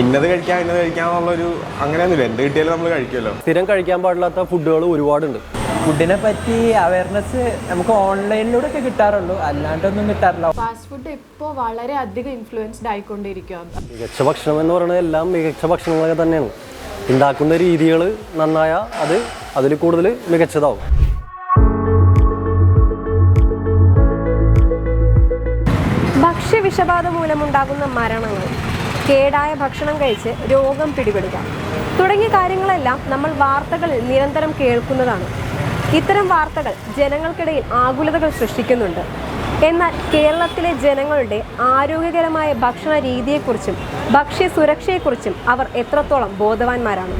ഇന്നത് കഴിക്കാം ഇന്നത് കഴിക്കാന്നുള്ളൊരു അങ്ങനെയൊന്നുമില്ല. എന്ത് കിട്ടിയാലും നമ്മൾ കഴിക്കുമല്ലോ. സ്ഥിരം കഴിക്കാൻ പാടില്ലാത്ത ഫുഡുകൾ ഒരുപാടുണ്ട്. ഫുഡിനെ പറ്റി അവയർനെസ് നമുക്ക് ഓൺലൈനിലൂടെ ഒക്കെ കിട്ടാറുള്ളൂ അല്ലാണ്ടൊന്നും കിട്ടാറില്ല. ഫാസ്റ്റ് ഫുഡ് ഇപ്പോൾ വളരെ അധികം ഇൻഫ്ലുവൻസ്ഡ് ആയിക്കൊണ്ടിരിക്കുകയാണ് മികച്ച ഭക്ഷണം എന്ന് പറയുന്നത് എല്ലാം മികച്ച ഭക്ഷണങ്ങളൊക്കെ തന്നെയാണ്. ഉണ്ടാക്കുന്ന രീതികൾ നന്നായ അത് അതിൽ കൂടുതൽ മികച്ചതാവും. ഭക്ഷ്യ വിഷബാധ മൂലമുണ്ടാകുന്ന മരണങ്ങൾ. കേടായ ഭക്ഷണം കഴിച്ച് രോഗം പിടിപെടുക. തുടങ്ങിയ കാര്യങ്ങളെല്ലാം നമ്മൾ വാർത്തകളിൽ നിരന്തരം കേൾക്കുന്നതാണ്. ഇത്തരം വാർത്തകൾ ജനങ്ങൾക്കിടയിൽ ആകുലതകൾ സൃഷ്ടിക്കുന്നുണ്ട്. എന്നാൽ കേരളത്തിലെ ജനങ്ങളുടെ ആരോഗ്യകരമായ ഭക്ഷണ രീതിയെക്കുറിച്ചും ഭക്ഷ്യ സുരക്ഷയെക്കുറിച്ചും അവർ എത്രത്തോളം ബോധവാന്മാരാണ്.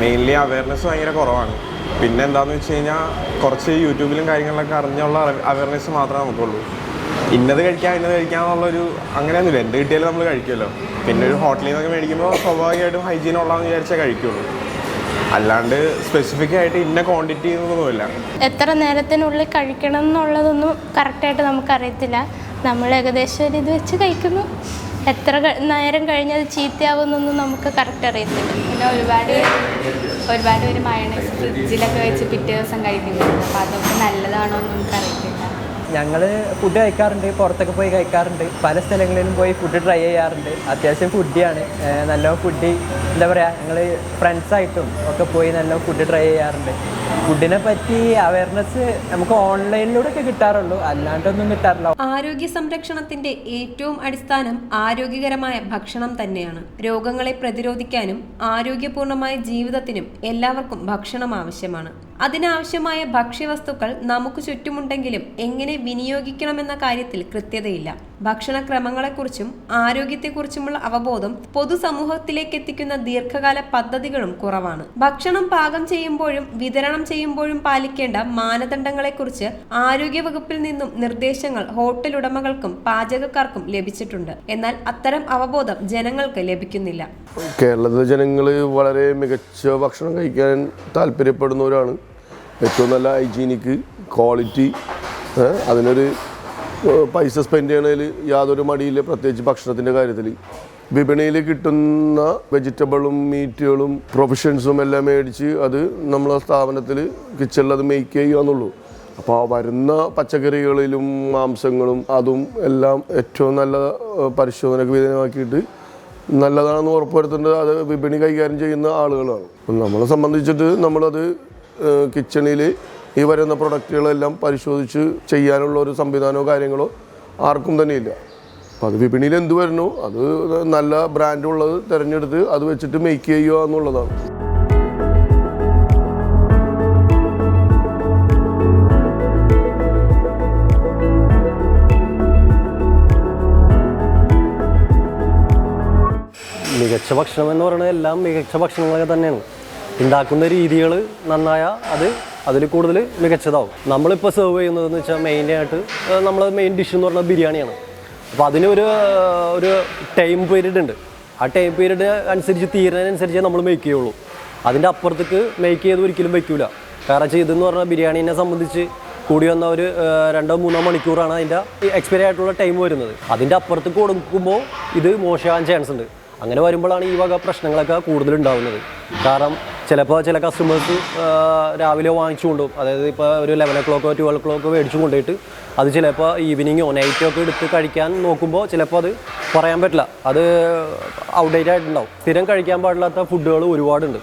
മെയിൻലി അവയർനെസ് ഭയങ്കര കുറവാണ്. പിന്നെ എന്താണെന്ന് വെച്ച് കഴിഞ്ഞാൽ കുറച്ച് യൂട്യൂബിലും കാര്യങ്ങളിലൊക്കെ അറിഞ്ഞുള്ള അവയർനെസ് മാത്രമേ നമുക്കുള്ളൂ. ഇന്നത് കഴിക്കാം ഇന്നത് കഴിക്കാം എന്നുള്ളൊരു അങ്ങനെയൊന്നുമില്ല. എന്ത് കിട്ടിയാലും നമ്മൾ കഴിക്കുമല്ലോ. പിന്നെ ഒരു ഹോട്ടലിൽ നിന്നൊക്കെ മേടിക്കുമ്പോൾ സ്വാഭാവികമായിട്ടും ഹൈജീൻ ഉള്ളതെന്ന് വിചാരിച്ചാൽ കഴിക്കുള്ളൂ. അല്ലാണ്ട് സ്പെസിഫിക് ആയിട്ട് ഇന്ന ക്വാണ്ടിറ്റി എന്നൊന്നുമില്ല. എത്ര നേരത്തിനുള്ളിൽ കഴിക്കണം എന്നുള്ളതൊന്നും കറക്റ്റായിട്ട് നമുക്കറിയത്തില്ല. നമ്മൾ ഏകദേശം ഒരു ഇത് വെച്ച് കഴിക്കുന്നു. എത്ര നേരം കഴിഞ്ഞത് ചീത്തയാവുന്നൊന്നും നമുക്ക് കറക്റ്റ് അറിയത്തില്ല. പിന്നെ ഒരുപാട് ഒരുപാട് പേര് മയണൈസ് ഫ്രിഡ്ജിലൊക്കെ വെച്ച് പിറ്റേ ദിവസം കഴിക്കുന്നുണ്ട്. അപ്പോൾ അതൊക്കെ നല്ലതാണോ എന്ന് നമുക്കറിയത്തില്ല ഞങ്ങൾ ഫുഡ് കഴിക്കാറുണ്ട് പുറത്തൊക്കെ പോയി കഴിക്കാറുണ്ട്. പല സ്ഥലങ്ങളിലും പോയി ഫുഡ് ട്രൈ ചെയ്യാറുണ്ട്. അത്യാവശ്യം ഫുഡിയാണ് നല്ല ഫുഡ് എന്താ പറയുക ഞങ്ങൾ ഫ്രണ്ട്സായിട്ടും ഒക്കെ പോയി നല്ല ഫുഡ് ട്രൈ ചെയ്യാറുണ്ട്. ഫുഡിനെ പറ്റി അവയർനെസ് നമുക്ക് ഓൺലൈനിലൂടെ ഒക്കെ കിട്ടാറുള്ളൂ. അല്ലാണ്ടൊന്നും കിട്ടാറില്ല. ആരോഗ്യ സംരക്ഷണത്തിന്റെ ഏറ്റവും അടിസ്ഥാനം ആരോഗ്യകരമായ ഭക്ഷണം തന്നെയാണ്. രോഗങ്ങളെ പ്രതിരോധിക്കാനും ആരോഗ്യപൂർണമായ ജീവിതത്തിനും എല്ലാവർക്കും ഭക്ഷണം ആവശ്യമാണ്. അതിനാവശ്യമായ ഭക്ഷ്യവസ്തുക്കൾ നമുക്ക് ചുറ്റുമുണ്ടെങ്കിലും എങ്ങനെ വിനിയോഗിക്കണമെന്ന കാര്യത്തിൽ കൃത്യതയില്ല. ഭക്ഷണക്രമങ്ങളെക്കുറിച്ചും ആരോഗ്യത്തെക്കുറിച്ചുമുള്ള അവബോധം പൊതുസമൂഹത്തിലേക്ക് എത്തിക്കുന്ന ദീർഘകാല പദ്ധതികളും കുറവാണ്. ഭക്ഷണം പാകം ചെയ്യുമ്പോഴും വിതരണം ചെയ്യുമ്പോഴും പാലിക്കേണ്ട മാനദണ്ഡങ്ങളെക്കുറിച്ച് ആരോഗ്യവകുപ്പിൽ നിന്നും നിർദ്ദേശങ്ങൾ ഹോട്ടൽ ഉടമകൾക്കും പാചകക്കാർക്കും ലഭിച്ചിട്ടുണ്ട്. എന്നാൽ അത്തരം അവബോധം ജനങ്ങൾക്ക് ലഭിക്കുന്നില്ല. കേരളത്തിലെ ജനങ്ങൾ വളരെ മികച്ച ഭക്ഷണം കഴിക്കാൻ താല്പര്യപ്പെടുന്നവരാണ്. ഏറ്റവും നല്ല ഹൈജീനിക്ക് ക്വാളിറ്റി അതിനൊരു പൈസ സ്പെൻഡ് ചെയ്യണതിൽ യാതൊരു മടിയില്ല പ്രത്യേകിച്ച് ഭക്ഷണത്തിന്റെ കാര്യത്തിൽ വിപണിയിൽ കിട്ടുന്ന വെജിറ്റബിളും മീറ്റുകളും പ്രൊഫഷൻസും എല്ലാം മേടിച്ച് അത് നമ്മളെ സ്ഥാപനത്തിൽ കിച്ചണിൽ അത് മേക്ക് ചെയ്യുക എന്നുള്ളൂ അപ്പോൾ വരുന്ന പച്ചക്കറികളിലും മാംസങ്ങളും അതും എല്ലാം ഏറ്റവും നല്ല പരിശോധനയ്ക്ക് വിധേയമാക്കിയിട്ട് നല്ലതാണെന്ന് ഉറപ്പുവരുത്തേണ്ടത് അത് വിപണി കൈകാര്യം ചെയ്യുന്ന ആളുകളാണ്. നമ്മളെ സംബന്ധിച്ചിട്ട് നമ്മളത് കിച്ചണിൽ ഈ വരുന്ന പ്രൊഡക്റ്റുകളെല്ലാം പരിശോധിച്ച് ചെയ്യാനുള്ള ഒരു സംവിധാനമോ കാര്യങ്ങളോ ആർക്കും തന്നെ ഇല്ല. അപ്പം അത് വിപണിയിൽ എന്ത് വരുന്നു? അത് നല്ല ബ്രാൻഡുള്ളത് തിരഞ്ഞെടുത്ത് അത് വെച്ചിട്ട് മേക്ക് ചെയ്യുക എന്നുള്ളതാണ്. മികച്ച ഭക്ഷണം എന്ന് പറയുന്നത് എല്ലാം മികച്ച ഭക്ഷണങ്ങളൊക്കെ തന്നെയാണ്. ഉണ്ടാക്കുന്ന രീതികൾ നന്നായ അത് അതിൽ കൂടുതൽ മികച്ചതാവും. നമ്മളിപ്പോൾ സെർവ് ചെയ്യുന്നതെന്ന് വെച്ചാൽ മെയിനായിട്ട് നമ്മൾ മെയിൻ ഡിഷ് എന്ന് പറഞ്ഞാൽ ബിരിയാണിയാണ്. അപ്പോൾ അതിനൊരു ഒരു ടൈം പീരീഡ് ഉണ്ട്. ആ ടൈം പീരീഡ് അനുസരിച്ച് തീരുന്നതിനനുസരിച്ചേ നമ്മൾ മേക്ക് ചെയ്യുള്ളൂ. അതിന്റെ അപ്പുറത്തേക്ക് മേക്ക് ചെയ്ത് ഒരിക്കലും വയ്ക്കില്ല കാരണം വെച്ചാൽ ഇതെന്ന് പറഞ്ഞാൽ ബിരിയാണീനെ സംബന്ധിച്ച് കൂടി വന്ന ഒരു രണ്ടോ മൂന്നോ മണിക്കൂറാണ് അതിന്റെ എക്സ്പയറി ആയിട്ടുള്ള ടൈം വരുന്നത്. അതിന്റെ അപ്പുറത്തേക്ക് കൊടുക്കുമ്പോൾ ഇത് മോശമാകാൻ ചാൻസ് ഉണ്ട്. അങ്ങനെ വരുമ്പോഴാണ് ഈ വക പ്രശ്നങ്ങളൊക്കെ കൂടുതലുണ്ടാവുന്നത്. കാരണം ചിലപ്പോൾ ചില കസ്റ്റമേഴ്സ് രാവിലെ വാങ്ങിച്ചു കൊണ്ടുപോകും. അതായത് ഇപ്പോൾ ഒരു ലെവൻ ഒ ക്ലോക്കോ ട്വൽവ് ക്ലോക്കോ മേടിച്ചു കൊണ്ടുപോയിട്ട് അത് ചിലപ്പോൾ ഈവനിങ്ങോ നൈറ്റോ ഒക്കെ എടുത്ത് കഴിക്കാൻ നോക്കുമ്പോൾ ചിലപ്പോൾ അത് പറയാൻ പറ്റില്ല. അത് ഔട്ട്ഡേറ്റ് ആയിട്ടുണ്ടാവും. സ്ഥിരം കഴിക്കാൻ പാടില്ലാത്ത ഫുഡുകൾ ഒരുപാടുണ്ട്.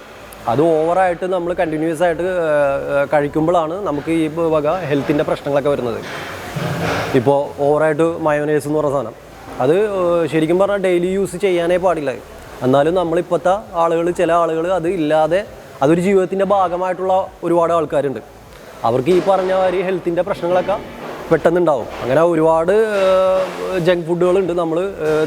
അത് ഓവറായിട്ട് നമ്മൾ കണ്ടിന്യൂസ് ആയിട്ട് കഴിക്കുമ്പോഴാണ് നമുക്ക് ഈ വക ഹെൽത്തിന്റെ പ്രശ്നങ്ങളൊക്കെ വരുന്നത്. ഇപ്പോൾ ഓവറായിട്ട് മയോനൈസ് എന്ന് പറഞ്ഞ സാധനം. അത് ശരിക്കും പറഞ്ഞാൽ ഡെയിലി യൂസ് ചെയ്യാനേ പാടില്ല. എന്നാലും നമ്മളിപ്പോഴത്തെ ആളുകൾ ചില ആളുകൾ അത് ഇല്ലാതെ അതൊരു ജീവിതത്തിന്റെ ഭാഗമായിട്ടുള്ള ഒരുപാട് ആൾക്കാരുണ്ട്. അവർക്ക് ഈ പറഞ്ഞ മാതിരി ഹെൽത്തിന്റെ പ്രശ്നങ്ങളൊക്കെ പെട്ടെന്നുണ്ടാവും. അങ്ങനെ ഒരുപാട് ജങ്ക് ഫുഡുകളുണ്ട് നമ്മൾ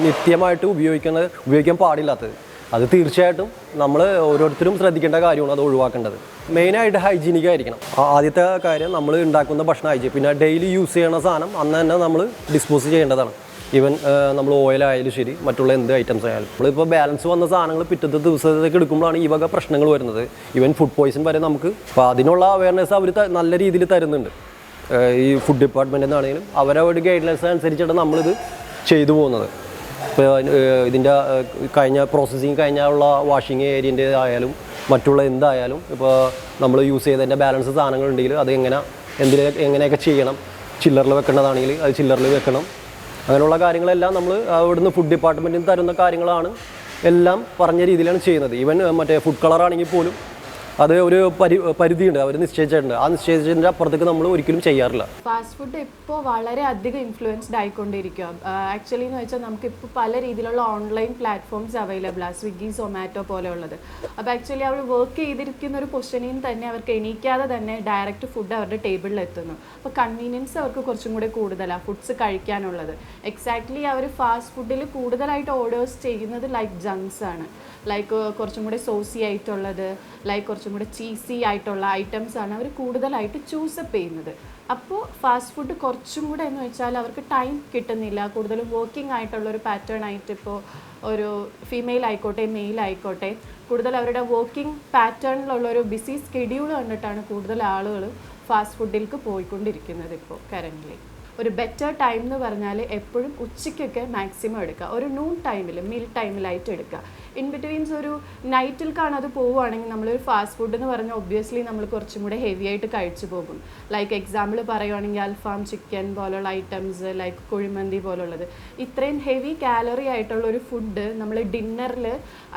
നിത്യമായിട്ട് ഉപയോഗിക്കുന്നത് ഉപയോഗിക്കാൻ പാടില്ലാത്തത്. അത് തീർച്ചയായിട്ടും നമ്മൾ ഓരോരുത്തരും ശ്രദ്ധിക്കേണ്ട കാര്യമാണ് അത് ഒഴിവാക്കേണ്ടത്. മെയിനായിട്ട് ഹൈജീനിക് ആയിരിക്കണം ആദ്യത്തെ കാര്യം നമ്മൾ ഉണ്ടാക്കുന്ന ഭക്ഷണം ഹൈജീൻ പിന്നെ ഡെയിലി യൂസ് ചെയ്യണ സാധനം അന്ന് തന്നെ നമ്മൾ ഡിസ്പോസ് ചെയ്യേണ്ടതാണ്. ഈവൻ നമ്മൾ ഓയിലായാലും ശരി മറ്റുള്ള എന്ത് ഐറ്റംസ് ആയാലും. നമ്മളിപ്പോൾ ബാലൻസ് വന്ന സാധനങ്ങൾ പിറ്റത്തെ ദിവസത്തേക്ക് എടുക്കുമ്പോഴാണ് ഈ വക പ്രശ്നങ്ങൾ വരുന്നത്. ഈവൻ ഫുഡ് പോയിസൺ വരെ നമുക്ക് അപ്പോൾ അതിനുള്ള അവയർനെസ് അവർ നല്ല രീതിയിൽ തരുന്നുണ്ട്. ഈ ഫുഡ് ഡിപ്പാർട്ട്മെന്റിൽ നിന്നാണെങ്കിലും അവരവരുടെ ഗൈഡ് ലൈൻസ് അനുസരിച്ചിട്ട് നമ്മളിത് ചെയ്തു പോകുന്നത്. ഇപ്പോൾ ഇതിന്റെ കഴിഞ്ഞ പ്രോസസ്സിങ് കഴിഞ്ഞുള്ള വാഷിങ് ഏരിയന്റെ ആയാലും മറ്റുള്ള എന്തായാലും ഇപ്പോൾ നമ്മൾ യൂസ് ചെയ്തതിന്റെ ബാലൻസ് സാധനങ്ങളുണ്ടെങ്കിൽ അത് എങ്ങനെ എന്തിനെ എങ്ങനെയൊക്കെ ചെയ്യണം ചില്ലറിൽ വെക്കേണ്ടതാണെങ്കിൽ അത് ചില്ലറിൽ വെക്കണം. അങ്ങനെയുള്ള കാര്യങ്ങളെല്ലാം നമ്മൾ അവിടുന്ന് ഫുഡ് ഡിപ്പാർട്ട്മെന്റിൽ നിന്ന് തരുന്ന കാര്യങ്ങളാണ് എല്ലാം പറഞ്ഞ രീതിയിലാണ് ചെയ്യുന്നത്. ഈവൻ മറ്റേ ഫുഡ് കളറാണെങ്കിൽ പോലും അത് ഒരു പരി പരിധിയുണ്ട് അവർ നിശ്ചയിച്ചിട്ടുണ്ട്. ആ നിശ്ചയിച്ചതിന്റെ അപ്പുറത്തേക്ക് നമ്മൾ ഒരിക്കലും ചെയ്യാറില്ല. ഫാസ്റ്റ് ഫുഡ് ഇപ്പോൾ വളരെ അധികം ഇൻഫ്ലുവൻസ്ഡ് ആയിക്കൊണ്ടിരിക്കുക ആക്ച്വലി എന്ന് വെച്ചാൽ നമുക്ക് ഇപ്പോൾ പല രീതിയിലുള്ള ഓൺലൈൻ പ്ലാറ്റ്ഫോംസ് അവൈലബിൾ ആണ് സ്വിഗ്ഗി സൊമാറ്റോ പോലെയുള്ളത്. അപ്പോൾ ആക്ച്വലി അവർ വർക്ക് ചെയ്തിരിക്കുന്ന ഒരു പൊസിഷനിൽ തന്നെ അവർക്ക് എണീക്കാതെ തന്നെ ഡയറക്റ്റ് ഫുഡ് അവരുടെ ടേബിളിൽ എത്തുന്നു. അപ്പോൾ കൺവീനിയൻസ് അവർക്ക് കുറച്ചും കൂടി കൂടുതലാണ് ഫുഡ്സ് കഴിക്കാനുള്ളത്. എക്സാക്ട്ലി അവർ ഫാസ്റ്റ് ഫുഡിൽ കൂടുതലായിട്ട് ഓർഡേഴ്സ് ചെയ്യുന്നത് ലൈക്ക് ജങ്ക്സ് ആണ്. ലൈക്ക് കുറച്ചും കൂടി സോസി ആയിട്ടുള്ളത് ലൈക്ക് കുറച്ചും കൂടി ചീസി ആയിട്ടുള്ള ഐറ്റംസ് ആണ് അവർ കൂടുതലായിട്ട് ചൂസപ്പ് ചെയ്യുന്നത്. അപ്പോൾ ഫാസ്റ്റ് ഫുഡ് കുറച്ചും കൂടെ എന്ന് വെച്ചാൽ അവർക്ക് ടൈം കിട്ടുന്നില്ല. കൂടുതലും വർക്കിംഗ് ആയിട്ടുള്ള ഒരു പാറ്റേൺ ആയിട്ട് ഇപ്പോൾ ഒരു ഫീമെയിൽ ആയിക്കോട്ടെ മെയിൽ ആയിക്കോട്ടെ കൂടുതൽ അവരുടെ വർക്കിംഗ് പാറ്റേണിലുള്ള ഒരു ബിസി സ്കെഡ്യൂൾ കണ്ടിട്ടാണ് കൂടുതൽ ആളുകൾ ഫാസ്റ്റ് ഫുഡിലേക്ക് പോയിക്കൊണ്ടിരിക്കുന്നത് ഇപ്പോൾ കറന്റ്ലി ഒരു ബെറ്റർ ടൈം എന്ന് പറഞ്ഞാൽ എപ്പോഴും ഉച്ചയ്ക്കൊക്കെ മാക്സിമം എടുക്കുക. ഒരു നൂൺ ടൈമിൽ മീൽ ടൈമിലായിട്ട് എടുക്കുക. ഇൻ ബിറ്റ്വീൻസ് ഒരു നൈറ്റിൽക്കാണ് അത് പോവുകയാണെങ്കിൽ നമ്മളൊരു ഫാസ്റ്റ് ഫുഡ് എന്ന് പറഞ്ഞാൽ ഒബ്വിയസ്ലി നമ്മൾ കുറച്ചും കൂടെ ഹെവി ആയിട്ട് കഴിച്ചു പോകും. ലൈക്ക് എക്സാമ്പിൾ പറയുവാണെങ്കിൽ അൽഫാം ചിക്കൻ പോലുള്ള ഐറ്റംസ് ലൈക്ക് കുഴിമന്തി പോലുള്ളത്. ഇത്രയും ഹെവി കാലറി ആയിട്ടുള്ള ഒരു ഫുഡ് നമ്മൾ ഡിന്നറിൽ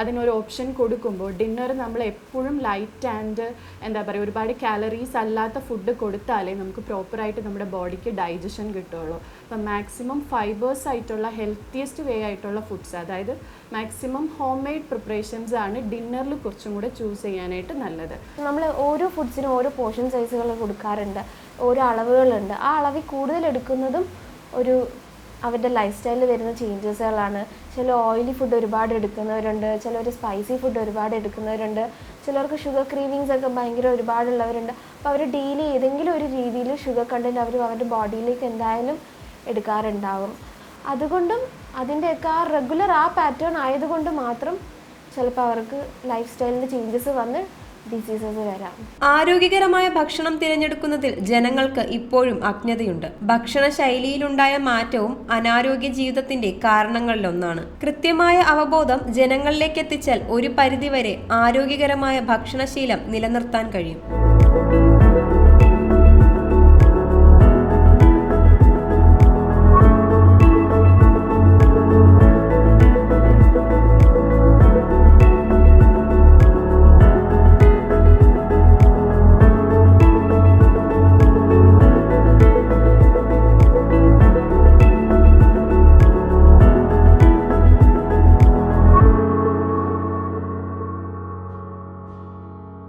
അതിനൊരു ഓപ്ഷൻ കൊടുക്കുമ്പോൾ ഡിന്നർ നമ്മൾ എപ്പോഴും ലൈറ്റ് ആൻഡ് എന്താ പറയുക ഒരുപാട് കാലറീസ് അല്ലാത്ത ഫുഡ് കൊടുത്താലേ നമുക്ക് പ്രോപ്പറായിട്ട് നമ്മുടെ ബോഡിക്ക് ഡൈജഷൻ കിട്ടുള്ളൂ അപ്പം മാക്സിമം ഫൈബേഴ്സ് ആയിട്ടുള്ള ഹെൽത്തിയസ്റ്റ് വേ ആയിട്ടുള്ള ഫുഡ്സ് അതായത് മാക്സിമം ഹോം മെയ്ഡ് പ്രിപ്പറേഷൻസ് ആണ് ഡിന്നറിൽ കുറച്ചും കൂടെ ചൂസ് ചെയ്യാനായിട്ട് നല്ലത്. നമ്മൾ ഓരോ ഫുഡ്സിനും ഓരോ പോർഷൻ സൈസുകൾ കൊടുക്കാറുണ്ട് ഓരോ അളവുകളുണ്ട്. ആ അളവിൽ കൂടുതൽ എടുക്കുന്നതും ഒരു അവരുടെ ലൈഫ് സ്റ്റൈലിൽ വരുന്ന ചേഞ്ചസുകളാണ് ചില ഓയിലി ഫുഡ് ഒരുപാട് എടുക്കുന്നവരുണ്ട് ചിലർ സ്പൈസി ഫുഡ് ഒരുപാട് എടുക്കുന്നവരുണ്ട് ചിലർക്ക് ഷുഗർ ക്രീവിങ്സ് ഒക്കെ ഭയങ്കര ഒരുപാടുള്ളവരുണ്ട്. അപ്പോൾ അവർ ഡെയിലി ഏതെങ്കിലും ഒരു രീതിയിൽ ഷുഗർ കണ്ടന്റ് അവർ അവരുടെ ബോഡിയിലേക്ക് എന്തായാലും എടുക്കാറുണ്ടാവും. അതുകൊണ്ടും അതിന്റെയൊക്കെ ആ റെഗുലർ ആ പാറ്റേൺ ആയതുകൊണ്ട് മാത്രം ചിലപ്പോൾ അവർക്ക് ലൈഫ് സ്റ്റൈലിൽ ചേഞ്ചസ് വന്ന് ഡിസീസസ് വരാം. ആരോഗ്യകരമായ ഭക്ഷണം തിരഞ്ഞെടുക്കുന്നതിൽ ജനങ്ങൾക്ക് ഇപ്പോഴും അജ്ഞതയുണ്ട്. ഭക്ഷണ ശൈലിയിലുണ്ടായ മാറ്റവും അനാരോഗ്യ ജീവിതത്തിന്റെ കാരണങ്ങളിലൊന്നാണ്. കൃത്യമായ അവബോധം ജനങ്ങളിലേക്ക് എത്തിച്ചാൽ ഒരു പരിധിവരെ ആരോഗ്യകരമായ ഭക്ഷണശീലം നിലനിർത്താൻ കഴിയും.